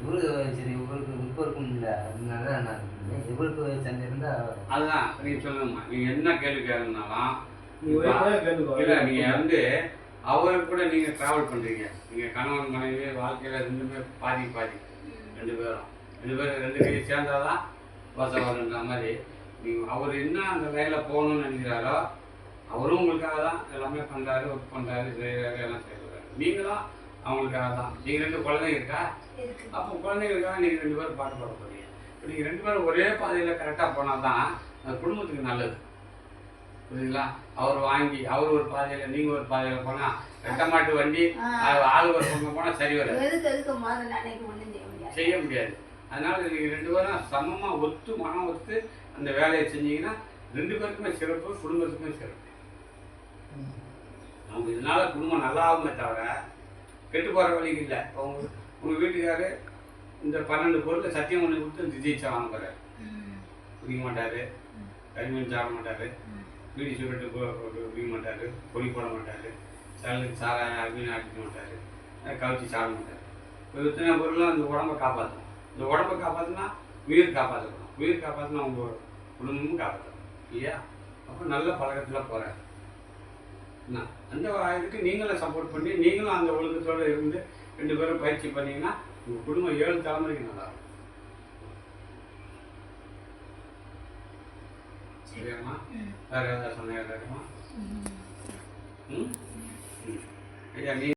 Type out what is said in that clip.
இவருக்கு சரி இவருக்கு இவருக்கும் இல்லை. அதனால நான். இவருக்கு சண்டை இருந்தால் அதுதான் நீங்க சொல்லுங்கம்மா நீங்க என்ன கேள்வி கேட்கணும்னாலும் இல்ல நீங்க வந்து அவருக்கு கூட நீங்க டிராவல் பண்றீங்க. நீங்க கணவன் மனைவி வாழ்க்கையில ரெண்டுமே பாதி பாதி. ரெண்டு பேரும். ரெண்டு பேரும் ரெண்டு பேரும் சேர்ந்தாதான் வசம் வருன்ற மாதிரி. நீங்க அவர் என்ன அந்த லைன்ல போகணும்னு நினைக்கிறாரோ அவரும் உங்களுக்காக தான் எல்லாமே பண்றாரு ஒர்க் பண்றாரு செய்யறாரு எல்லாம் செய்யறாரு நீங்களும் அவங்களுக்காக தான் நீங்க ரெண்டு குழந்தைங்க இருக்கா? இருக்கு. அப்போ குழந்தைங்களுக்காக நீங்க ரெண்டு பேரும் பாட்டு பாட போறீங்க. இப்போ நீங்க ரெண்டு பேரும் ஒரே பாதையில கரெக்டா போனா தான் அந்த குடும்பத்துக்கு நல்லது. புரியுதுங்களா? அவர் வாங்கி அவர் ஒரு பாதையில நீங்க ஒரு பாதையில போனா ரெட்ட மாட்டு வண்டி ஆள் ஒரு பக்கம் போனா சரி வராது. செய்ய முடியாது. செய்ய முடியாது. அதனால நீங்க ரெண்டு பேரும் சமமா ஒத்து மனம் ஒத்து அந்த வேலையை செஞ்சீங்கன்னா ரெண்டு பேருக்குமே சிறப்பு குடும்பத்துக்குமே சிறப்பு. அவங்க இதனால குடும்பம் நல்லா ஆகுமே தவிர கெட்டு போகிற வழிக்கு இல்லை. அவங்க உங்கள் உங்க வீட்டுக்காரு இந்த பன்னெண்டு பொருளை சத்தியம் பண்ணி கொடுத்து திஜிச்சா வாங்குறாரு குடிக்க மாட்டாரு. கைமீன் சாப்பிட மாட்டாரு. வீடு சுருட்டு சிகரெட்டு குடிக்க மாட்டாரு. பொடி போட மாட்டாரு. சலுக்கு சாராயம் அப்படின்னு அடிக்க மாட்டாரு. கவிச்சு சாப்பிட மாட்டாரு. இப்போ இத்தனை பொருளும் அந்த உடம்பை காப்பாற்றும் இந்த உடம்பை காப்பாற்றினா உயிர் காப்பாற்றணும் உயிர் காப்பாற்றினா உங்கள் குடும்பமும் காப்பாற்றணும் இல்லையா? அப்போ நல்ல பழக்கத்தில் போகிறாரு அந்த இதுக்கு நீங்களும் சப்போர்ட் பண்ணி நீங்களும் அந்த ஒழுக்கத்தோடு இருந்து ரெண்டு பேரும் பயிற்சி பண்ணீங்கன்னா உங்கள் குடும்பம் ஏழு தலைமுறைக்கு நல்லா இருக்கும். சரியாம்மா. வேற ஏதாவது சொன்ன. ஐயா நீ